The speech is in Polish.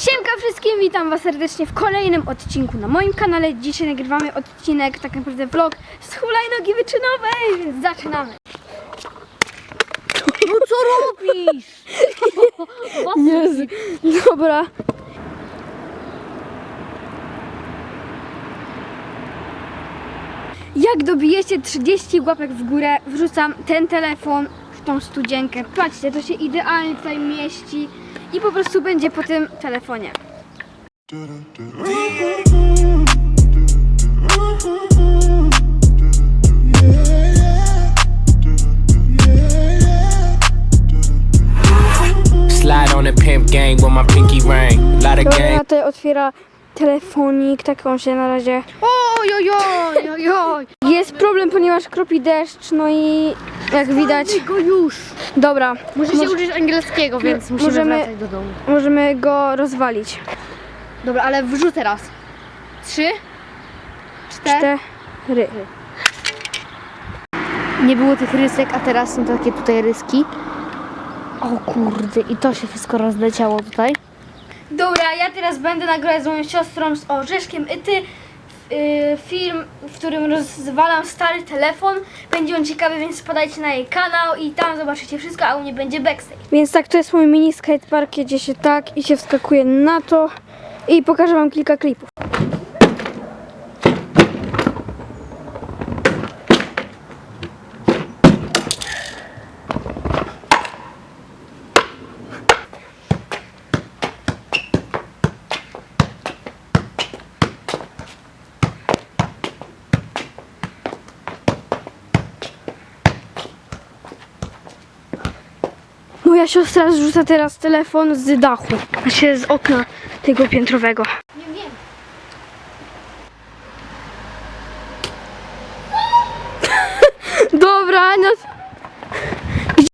Siemka wszystkim, witam was serdecznie w kolejnym odcinku na moim kanale. Dzisiaj nagrywamy odcinek, tak naprawdę vlog z hulajnogi wyczynowej, więc zaczynamy. No co robisz? Jezu, dobra. Jak dobijecie 30 łapek w górę, wrzucam ten telefon w tą studzienkę. Patrzcie, to się idealnie tutaj mieści i po prostu będzie po tym telefonie. Slide on the pimp gang with my pinky ring. Lot of Dobra, tutaj otwiera telefonik, tak on się na razie... Oj, oj, oj, oj, oj. Jest problem, ponieważ kropi deszcz, no i jak widać... go już. Dobra, Muszę się Może- uczyć angielskiego, więc musimy możemy- wracać do domu. możemy go rozwalić. Dobra, ale wrzucę raz. Trzy, cztery. Cztery. Nie było tych rysek, a teraz są takie tutaj ryski. O kurde, i to się wszystko rozleciało tutaj. Dobra, ja teraz będę nagrywać z moją siostrą z Orzeszkiem i ty film, w którym rozwalam stary telefon. Będzie on ciekawy, więc spadajcie na jej kanał i tam zobaczycie wszystko, a u mnie będzie backstage. Więc tak, to jest mój mini skatepark, jedzie się tak i się wskakuje na to i pokażę wam kilka klipów. Moja siostra zrzuca teraz telefon z dachu, znaczy z okna tego piętrowego. Nie wiem. Dobra, no...